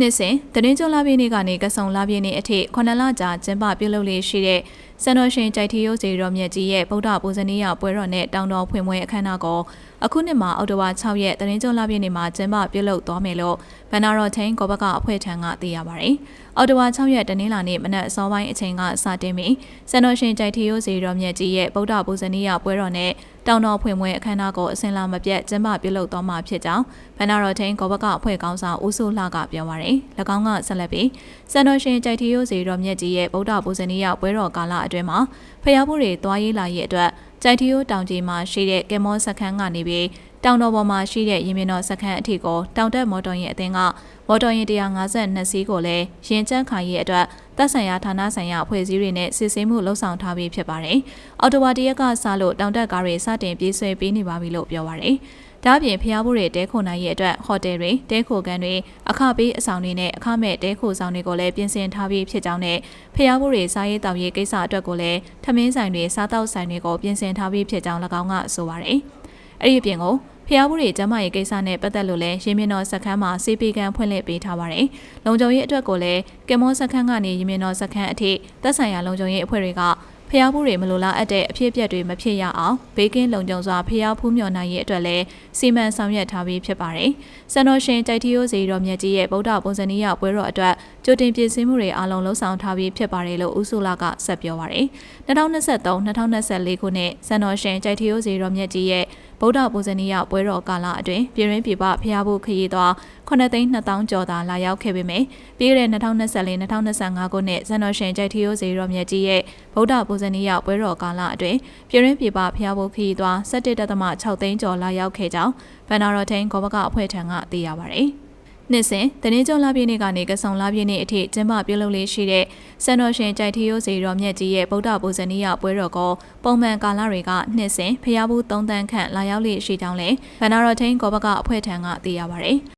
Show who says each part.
Speaker 1: နှစ်စဉ်သတင်းကြလာပြည့်နေ့ကနေကဆုံလာပြည့်နေ့အထိ9လကြာကျင်းပပြုလုပ်လေးရှိတဲ့ စန္ဒရှင်ကြိုက်ထီယိုးစီရောမြတ်ကြီးရဲ့ဗုဒ္ဓပူဇနီးရပွဲတော်နဲ့တောင်တော်ဖွင့်ပွဲအခမ်းအနားကိုအခုနှစ်မှာအောက်တိုဘာ6ရက်သတင်းကြလာပြည့်နေ့မှာကျင်းပပြုလုပ်သွားမယ်လို့ဗန္နာရော်ချင်းကောဘကအဖွဲ့ထံကသိရပါတယ်။အောက်တိုဘာ6ရက်တနင်္လာနေ့မနက်အစောပိုင်းအချိန်ကစတင်ပြီးစန္ဒရှင်ကြိုက်ထီယိုးစီရောမြတ်ကြီးရဲ့ဗုဒ္ဓပူဇနီးရပွဲတော်နဲ့တောင်တော်ဖွင့်ပွဲအခမ်းအနားကိုအစင်လာမပြတ်ကျင်းပပြုလုပ်သွားမှာဖြစ်ကြောင်းဗန္နာရော်ချင်းကောဘကအဖွဲ့ကောင်းဆောင်ဦးစိုးလှကပြောပါရယ်။၎င်းကဆက်လက်ပြီးစန္ဒရှင်ကြိုက်ထီယိုးစီရောမြတ်ကြီးရဲ့ဗုဒ္ဓပူဇနီးရပွဲတော်ကာလအတွင်းမှာဖျားဖို့တွေတွားရေးလာရေးအတွက်ကြိုက်ထီယိုးတောင်ကြီးမှာရှိတဲ့ကင်မောစခန်းကနေပြီးတောင်တော်ပေါ်မှာရှိတဲ့ရင်မြင်တော်စခန်းအထိကိုတောင်တက်မော်တော်ယာဉ်အသင်းကမော်တော်ယာဉ်152စီးကိုလည်းရင်ကျန်းခိုင်ရေးအတွက် တပ်ဆိုင်ရာဌာနဆိုင်ရာအဖွဲ့အစည်းတွေနဲ့စစ်ဆေးမှုလှုပ်ဆောင်ထားပြီးဖြစ်ပါတယ်။အော်တိုဝါတရက်ကစလို့တောင်တက်ကားတွေစတင်ပြေးဆွဲပေးနေပါပြီလို့ပြောပါရယ်။ဒါ့အပြင်ဖျားဖို့တွေတဲခိုနိုင်ရဲ့အတွက်ဟိုတယ်တွေတဲခိုကန်တွေအခပေးအဆောင်တွေနဲ့အခမဲ့တဲခိုဆောင်တွေကိုလည်းပြင်ဆင်ထားပြီးဖြစ်ကြောင်းနဲ့ဖျားဖို့တွေစားရေးတောက်ရေးကိစ္စအတွက်ကိုလည်းထမင်းဆိုင်တွေစားတောက်ဆိုင်တွေကိုပြင်ဆင်ထားပြီးဖြစ်ကြောင်း၎င်းကဆိုပါရယ်။အဲ့ဒီအပြင်ကို ဖျားဘူးတွေကျမရေးကိစ္စနဲ့ပတ်သက်လို့လည်းရင်းမြင့်တော်စခန်းမှာစေပီကန်ဖွင့်လှစ်ပေးထားပါတယ်။လုံခြုံရေးအတွက်ကိုလည်းကင်မောစခန်းကနေရင်းမြင့်တော်စခန်းအထိသက်ဆိုင်ရာလုံခြုံရေးအဖွဲ့တွေကဖျားဘူးတွေမလိုလားအပ်တဲ့အဖြစ်အပျက်တွေမဖြစ်ရအောင်ဘေးကင်းလုံခြုံစွာဖျားဖူးမြော်နိုင်ရေးအတွက်လည်းစီမံဆောင်ရွက်ထားပြီးဖြစ်ပါတယ်။စံတော်ရှင်တိုက်တီယိုစီတော်မြတ်ကြီးရဲ့ဗုဒ္ဓပုံစံနည်းရပွဲတော်အတွက်ကြိုတင်ပြင်ဆင်မှုတွေအားလုံးလှုံ့ဆော်ထားပြီးဖြစ်ပါတယ်လို့ဦးဆိုလာကဆက်ပြောပါတယ်။2023-2024ခုနှစ်စံတော်ရှင်တိုက်တီယိုစီတော်မြတ်ကြီးရဲ့ ဗုဒ္ဓပူဇနီယပွဲတော်ကာလအတွင်းပြည်ရင်းပြည်ပဖျားဖို့ခရီးသွား9သိန်း2000ကျော်သာလာရောက်ခဲ့ပေမယ့်ပြီးခဲ့တဲ့2024-2025ခုနှစ်ဇန်နဝါရီကြိုက်ထီယိုဇေရောမြတ်ကြီးရဲ့ဗုဒ္ဓပူဇနီယပွဲတော်ကာလအတွင်းပြည်ရင်းပြည်ပဖျားဖို့ခရီးသွား17.6သိန်းကျော်လာရောက်ခဲ့ကြောင်းဗန်နာရော်ထိန်ကောဘကအဖွဲ့ထံကသိရပါဗျ။ နှစ်စဉ်တနင်္ဂနွေလပြည့်နေ့ကနေကဆုံလပြည့်နေ့အထိကျင်းပပြုလုပ်လေးရှိတဲ့စံတော်ရှင်ကြိုက်ထီယိုစီတော်မြတ်ကြီးရဲ့ဗုဒ္ဓပူဇနီယပွဲတော်ကိုပုံမှန်ကာလတွေကနှစ်စဉ်ဖျားဘူး၃တန်းခန့်လာရောက်လေးရှိကြောင်းလဲဗန္နာတော်ထင်းကောဘကအဖွဲ့ထံကသိရပါဗျ။